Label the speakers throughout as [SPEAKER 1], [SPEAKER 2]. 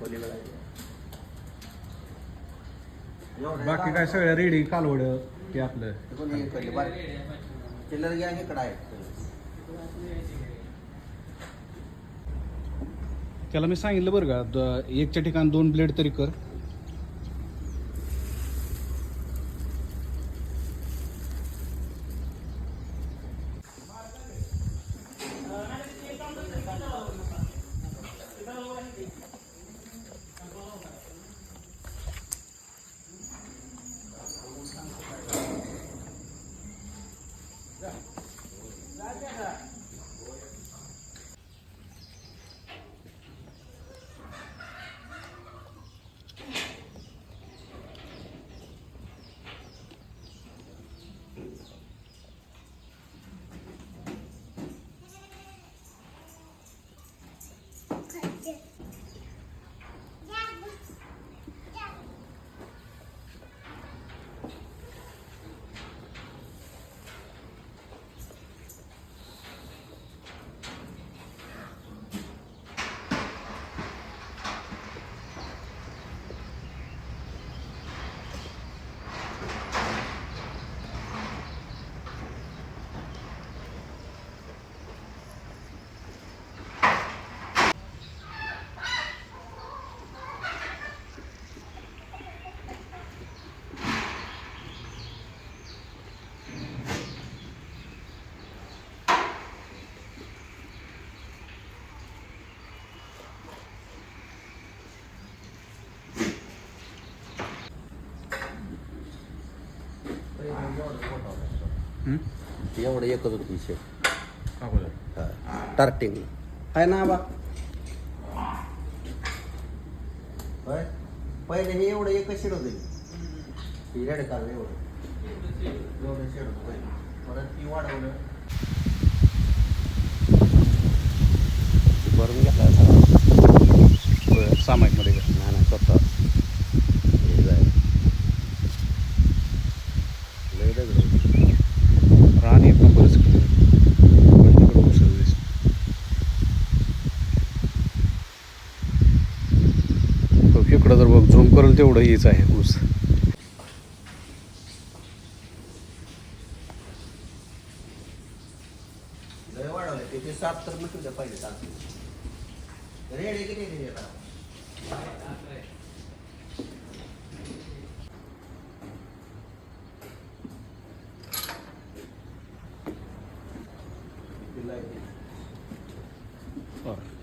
[SPEAKER 1] पलीकडे आहे. एवढं
[SPEAKER 2] बाकी काय सगळं रेडी कालवड ते आपलं.
[SPEAKER 1] चिल्लर घ्या इकडं आहे
[SPEAKER 2] त्याला मी सांगितलं बरं का एकच्या ठिकाणी दोन ब्लेड तरी कर हं?
[SPEAKER 1] एवढं एकच होतं विषय
[SPEAKER 2] अगोदर.
[SPEAKER 1] टार्टिंग आहे ना बा पहिले हे एवढं एकच शेड होतं. ही रेड काल एवढं. एवढं शेड होतं परत ती वाढवलं. भरून घेतला
[SPEAKER 2] सामायिकमध्ये
[SPEAKER 1] नाही नाही स्वतः. हे लय दगड होती.
[SPEAKER 2] रान एक नंबरच तिकडं उसळ दिसते. हो, इकडं जर बघ झूम करेल तेवढं हेच आहे ऊस.
[SPEAKER 1] वाढवले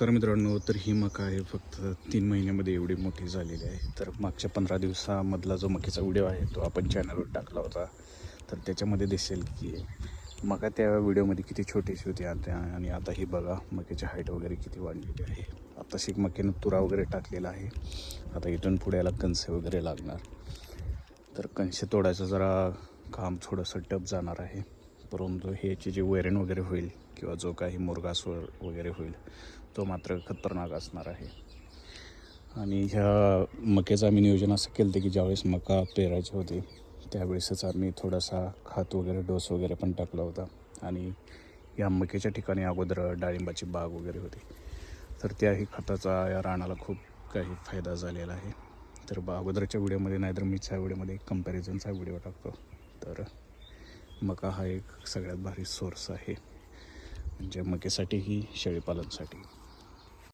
[SPEAKER 1] तर
[SPEAKER 2] मित्रांनो तर ही मका आहे फक्त तीन महिन्यामध्ये एवढी मोठी झालेली आहे. तर मागच्या पंधरा दिवसामधला जो मकीचा व्हिडिओ आहे तो आपण चॅनलवर टाकला होता. तर त्याच्यामध्ये दिसेल की मका त्या व्हिडिओमध्ये किती छोटीशी होती आता आणि आता ही बघा मक्याची हाईट वगैरे किती वाढलेली आहे. आता शिक मक्यानं तुरा वगैरे टाकलेला आहे. आता इथून पुढे याला कणसे वगैरे लागणार. तर कणसे तोडायचं जरा काम थोडंसं टप जाणार आहे. परंतु ह्याची जी वैरण वगैरे होईल किंवा जो काही मुरगास वगैरे होईल तो मात्र खतरनाक असणार आहे. आणि ह्या मक्याचं आम्ही नियोजन असं केलं होतं की ज्यावेळेस मका पेरायचे होते त्यावेळेसच आम्ही थोडासा खात वगैरे डोस वगैरे पण टाकला होता. आणि या मकेच्या ठिकाणी अगोदर डाळिंबाची बाग वगैरे होती. तर त्याही खताचा या रानाला खूप काही फायदा झालेला आहे. तर बा अगोदरच्या व्हिडिओमध्ये नाहीतर मीच्या व्हिडिओमध्ये एक कम्पॅरिझनचा व्हिडिओ टाकतो. तर मका हा एक सगळ्यात भारी सोर्स आहे. म्हणजे मकेसाठीही शेळीपालनसाठी.